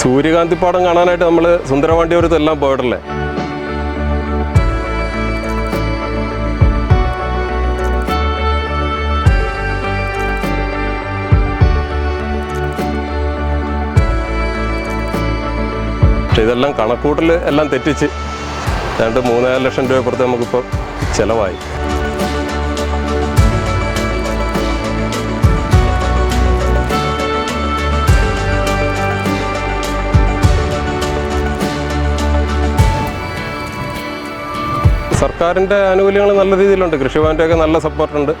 സൂര്യകാന്തിപ്പാടം കാണാനായിട്ട് നമ്മൾ സുന്ദരവാണ്ടിയോരത്ത് എല്ലാം പോയിട്ടല്ലേ പക്ഷെ ഇതെല്ലാം കണക്കൂട്ടൽ എല്ലാം തെറ്റിച്ച് രണ്ട് മൂന്നര ലക്ഷം രൂപ പുറത്ത് നമുക്കിപ്പോൾ ചിലവായി. സർക്കാരിന്റെ ആനുകൂല്യങ്ങൾ നല്ല രീതിയിലുണ്ട്. കൃഷിഭവന്റെയൊക്കെ നല്ല സപ്പോർട്ടുണ്ട്.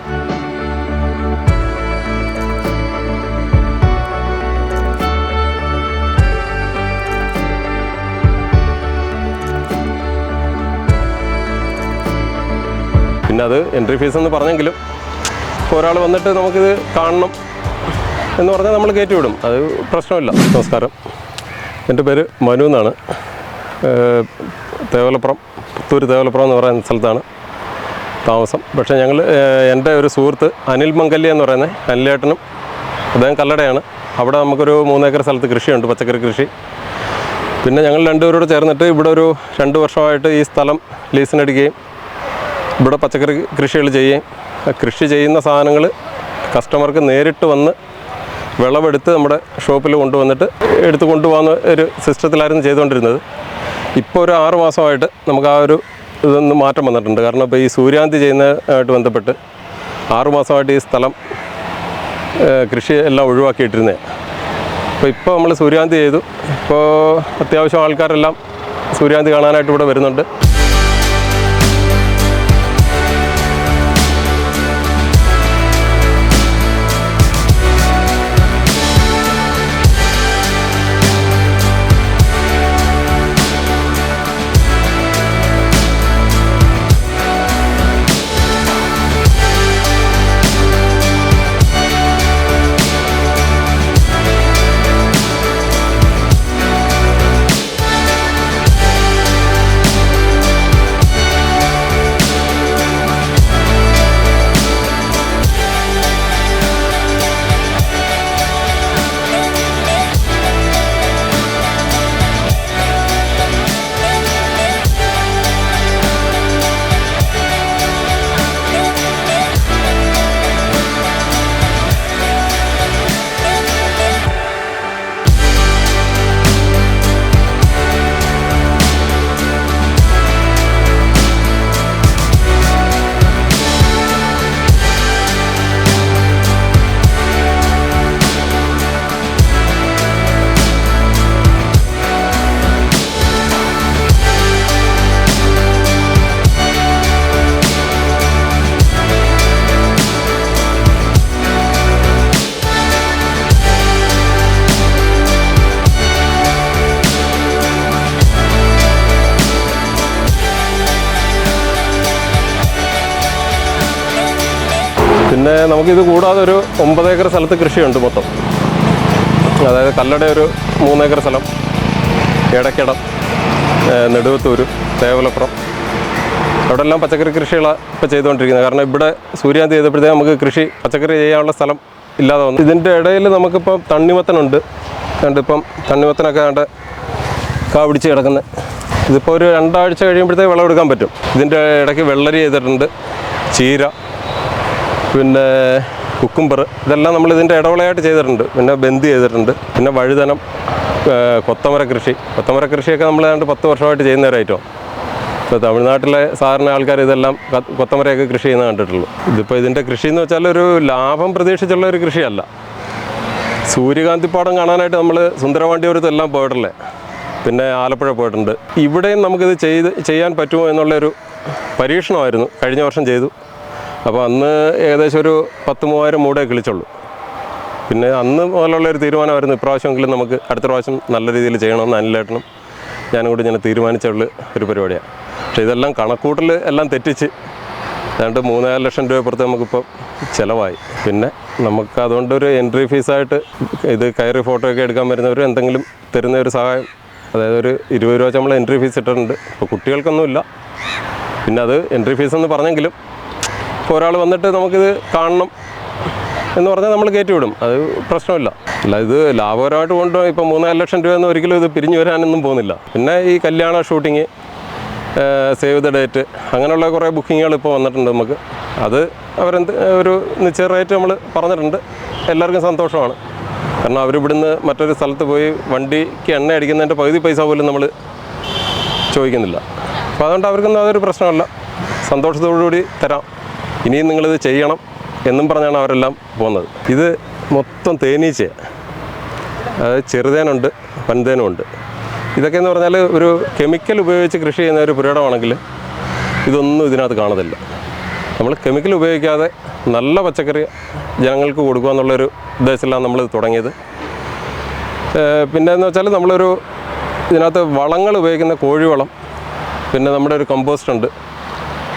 പിന്നെ അത് എൻട്രി ഫീസ് എന്ന് പറഞ്ഞെങ്കിലും ഒരാൾ വന്നിട്ട് നമുക്കിത് കാണണം എന്ന് പറഞ്ഞാൽ നമ്മൾ കയറ്റി വിടും. അത് പ്രശ്നമില്ല. നമസ്കാരം. എന്റെ പേര് മനു എന്നാണ്. തേവലപ്പുറം പുത്തൂർ തേവലപ്പുറം എന്ന് പറയുന്ന സ്ഥലത്താണ് താമസം. പക്ഷേ ഞങ്ങൾ എന്റെ ഒരു സുഹൃത്ത് അനിൽ മംഗല്യ എന്ന് പറയുന്നത് അനിലേട്ടനും അദ്ദേഹം കല്ലടയാണ്. അവിടെ നമുക്കൊരു മൂന്നേക്കർ സ്ഥലത്ത് കൃഷിയുണ്ട് പച്ചക്കറി കൃഷി. പിന്നെ ഞങ്ങൾ രണ്ടുപേരോട് ചേർന്നിട്ട് ഇവിടെ ഒരു രണ്ട് വർഷമായിട്ട് ഈ സ്ഥലം ലീസിനെടുക്കുകയും ഇവിടെ പച്ചക്കറി കൃഷികൾ ചെയ്യുകയും കൃഷി ചെയ്യുന്ന സാധനങ്ങൾ കസ്റ്റമർക്ക് നേരിട്ട് വന്ന് വിളവെടുത്ത് നമ്മുടെ ഷോപ്പിൽ കൊണ്ടുവന്നിട്ട് എടുത്ത് കൊണ്ടുപോകുന്ന ഒരു സിസ്റ്റത്തിലായിരുന്നു ചെയ്തുകൊണ്ടിരുന്നത്. ഇപ്പോൾ ഒരു ആറ് മാസമായിട്ട് നമുക്ക് ആ ഒരു ഇതൊന്ന് മാറ്റം വന്നിട്ടുണ്ട്. കാരണം ഇപ്പോൾ ഈ സൂര്യാന്തി ചെയ്യുന്നതായിട്ട് ബന്ധപ്പെട്ട് ആറുമാസമായിട്ട് ഈ സ്ഥലം കൃഷി എല്ലാം ഒഴിവാക്കിയിട്ടിരുന്നേ. അപ്പോൾ ഇപ്പോൾ നമ്മൾ സൂര്യാന്തി ചെയ്തു. ഇപ്പോൾ അത്യാവശ്യം ആൾക്കാരെല്ലാം സൂര്യാന്തി കാണാനായിട്ട് ഇവിടെ വരുന്നുണ്ട്. നമുക്കിത് കൂടാതെ ഒരു ഒമ്പത് ഏക്കർ സ്ഥലത്ത് കൃഷിയുണ്ട് മൊത്തം. അതായത് കല്ലട ഒരു മൂന്നേക്കർ സ്ഥലം ഇടയ്ക്കിടം നെടുവത്തൂര് തേവലപ്പുറം. അവിടെ എല്ലാം പച്ചക്കറി കൃഷികളാണ് ഇപ്പോൾ ചെയ്തുകൊണ്ടിരിക്കുന്നത്. കാരണം ഇവിടെ സൂര്യാന്തി ചെയ്തപ്പോഴത്തേക്ക് നമുക്ക് കൃഷി പച്ചക്കറി ചെയ്യാനുള്ള സ്ഥലം ഇല്ലാതെ വന്നു. ഇതിന്റെ ഇടയിൽ നമുക്കിപ്പം തണ്ണിമത്തനുണ്ട്. കണ്ടിപ്പം തണ്ണിമത്തനൊക്കെ കണ്ട് കാ പിടിച്ച് കിടക്കുന്നത് ഇതിപ്പോൾ ഒരു രണ്ടാഴ്ച കഴിയുമ്പോഴത്തേക്ക് വിളവെടുക്കാൻ പറ്റും. ഇതിന്റെ ഇടയ്ക്ക് വെള്ളരി ചെയ്തിട്ടുണ്ട്. ചീര പിന്നെ കുക്കുംബർ ഇതെല്ലാം നമ്മൾ ഇതിന്റെ ഇടവളയായിട്ട് ചെയ്തിട്ടുണ്ട്. പിന്നെ ബന്ദി ചെയ്തിട്ടുണ്ട്. പിന്നെ വഴുതനം കൊത്തമര കൃഷി. കൊത്തമര കൃഷിയൊക്കെ നമ്മൾ ഏതാണ്ട് പത്ത് വർഷമായിട്ട് ചെയ്യുന്ന ഒരു ഐറ്റം ഇപ്പോൾ തമിഴ്നാട്ടിലെ സാധാരണ ആൾക്കാർ ഇതെല്ലാം കൊത്തമരയൊക്കെ കൃഷി ചെയ്യുന്ന കണ്ടിട്ടുള്ളൂ. ഇതിപ്പോൾ ഇതിന്റെ കൃഷി എന്ന് വെച്ചാൽ ഒരു ലാഭം പ്രതീക്ഷിച്ചുള്ള ഒരു കൃഷിയല്ല. സൂര്യകാന്തിപ്പാടം കാണാനായിട്ട് നമ്മൾ സുന്ദരവാണ്ടിപുരത്തെല്ലാം പോയിട്ടല്ലേ? പിന്നെ ആലപ്പുഴ പോയിട്ടുണ്ട്. ഇവിടെയും നമുക്കിത് ചെയ്ത് ചെയ്യാൻ പറ്റുമോ എന്നുള്ളൊരു പരീക്ഷണമായിരുന്നു. കഴിഞ്ഞ വർഷം ചെയ്തു. അപ്പോൾ അന്ന് ഏകദേശം ഒരു പത്ത് മൂവായിരം മൂടേ കിളിച്ചുള്ളൂ. പിന്നെ അന്ന് മുതലുള്ള ഒരു തീരുമാനമായിരുന്നു ഇപ്രാവശ്യമെങ്കിലും നമുക്ക് അടുത്ത പ്രാവശ്യം നല്ല രീതിയിൽ ചെയ്യണമെന്ന് അനിലേട്ടനും ഞാനും കൂടി ഇങ്ങനെ തീരുമാനിച്ചുള്ള ഒരു പരിപാടിയാണ്. പക്ഷേ ഇതെല്ലാം കണക്കൂട്ടൽ എല്ലാം തെറ്റിച്ച് ഏതാണ്ട് മൂന്നര ലക്ഷം രൂപ പുറത്ത് നമുക്കിപ്പോൾ ചിലവായി. പിന്നെ നമുക്ക് അതുകൊണ്ട് ഒരു എൻട്രി ഫീസായിട്ട് ഇത് കയറി ഫോട്ടോ ഒക്കെ എടുക്കാൻ വരുന്നവർ എന്തെങ്കിലും തരുന്ന ഒരു സഹായം അതായത് ഒരു ഇരുപത് രൂപ നമ്മൾ എൻട്രി ഫീസ് ഇട്ടിട്ടുണ്ട്. ഇപ്പോൾ കുട്ടികൾക്കൊന്നുമില്ല. പിന്നെ അത് എൻട്രി ഫീസ് എന്ന് പറഞ്ഞെങ്കിലും ഇപ്പോൾ ഒരാൾ വന്നിട്ട് നമുക്കിത് കാണണം എന്ന് പറഞ്ഞാൽ നമ്മൾ കയറ്റി വിടും അത് പ്രശ്നമില്ല. അല്ല ഇത് ലാഭകരമായിട്ട് കൊണ്ട് ഇപ്പം മൂന്നാൽ ലക്ഷം രൂപയൊന്നും ഒരിക്കലും ഇത് പിരിഞ്ഞു വരാനൊന്നും പോകുന്നില്ല. പിന്നെ ഈ കല്യാണ ഷൂട്ടിങ് സേവ് ദ ഡേറ്റ് അങ്ങനെയുള്ള കുറേ ബുക്കിങ്ങുകൾ ഇപ്പോൾ വന്നിട്ടുണ്ട് നമുക്ക്. അത് അവരെന്ത് ഒരു നിശ്ചയ റേറ്റ് നമ്മൾ പറഞ്ഞിട്ടുണ്ട്. എല്ലാവർക്കും സന്തോഷമാണ്. കാരണം അവരിവിടുന്ന് മറ്റൊരു സ്ഥലത്ത് പോയി വണ്ടിക്ക് എണ്ണ അടിക്കുന്നതിന്റെ പകുതി പൈസ പോലും നമ്മൾ ചോദിക്കുന്നില്ല. അപ്പോൾ അതുകൊണ്ട് അവർക്കൊന്നും അതൊരു പ്രശ്നമല്ല. സന്തോഷത്തോടുകൂടി തരാം. ഇനിയും നിങ്ങളിത് ചെയ്യണം എന്നും പറഞ്ഞാണ് അവരെല്ലാം പോകുന്നത് ഇത് മൊത്തം തേനീച്ചയാണ് അതായത് ചെറുതേനുണ്ട് വൻതേനുമുണ്ട് ഇതൊക്കെ എന്ന് പറഞ്ഞാൽ ഒരു കെമിക്കൽ ഉപയോഗിച്ച് കൃഷി ചെയ്യുന്ന ഒരു പുരടമാണെങ്കിൽ ഇതൊന്നും ഇതിനകത്ത് കാണത്തില്ല നമ്മൾ കെമിക്കൽ ഉപയോഗിക്കാതെ നല്ല പച്ചക്കറി ജനങ്ങൾക്ക് കൊടുക്കുക എന്നുള്ളൊരു ഉദ്ദേശത്തിലാണ് നമ്മൾ തുടങ്ങിയത്. പിന്നെ എന്ന് വെച്ചാൽ നമ്മളൊരു ഇതിനകത്ത് വളങ്ങൾ ഉപയോഗിക്കുന്ന കോഴിവളം പിന്നെ നമ്മുടെ ഒരു കമ്പോസ്റ്റ് ഉണ്ട്.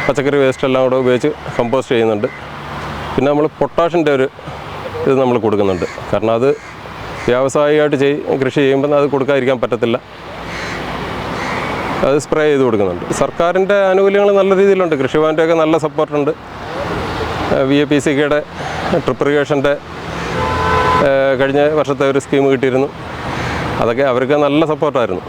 പച്ചക്കറി വേസ്റ്റ് എല്ലാം കൂടെ ഉപയോഗിച്ച് കമ്പോസ്റ്റ് ചെയ്യുന്നുണ്ട്. പിന്നെ നമ്മൾ പൊട്ടാഷിന്റെ ഒരു ഇത് നമ്മൾ കൊടുക്കുന്നുണ്ട്. കാരണം അത് വ്യാവസായികമായിട്ട് ചെയ് കൃഷി ചെയ്യുമ്പോൾ അത് കൊടുക്കാതിരിക്കാൻ പറ്റത്തില്ല. അത് സ്പ്രേ ചെയ്ത് കൊടുക്കുന്നുണ്ട്. സർക്കാരിന്റെ ആനുകൂല്യങ്ങൾ നല്ല രീതിയിലുണ്ട്. കൃഷിഭവന്റെയൊക്കെ നല്ല സപ്പോർട്ടുണ്ട്. വി എ പി സി കെയുടെ ട്രിപ്പ് ഇറിഗേഷന്റെ കഴിഞ്ഞ വർഷത്തെ ഒരു സ്കീം കിട്ടിയിരുന്നു. അതൊക്കെ അവർക്ക് നല്ല സപ്പോർട്ടായിരുന്നു.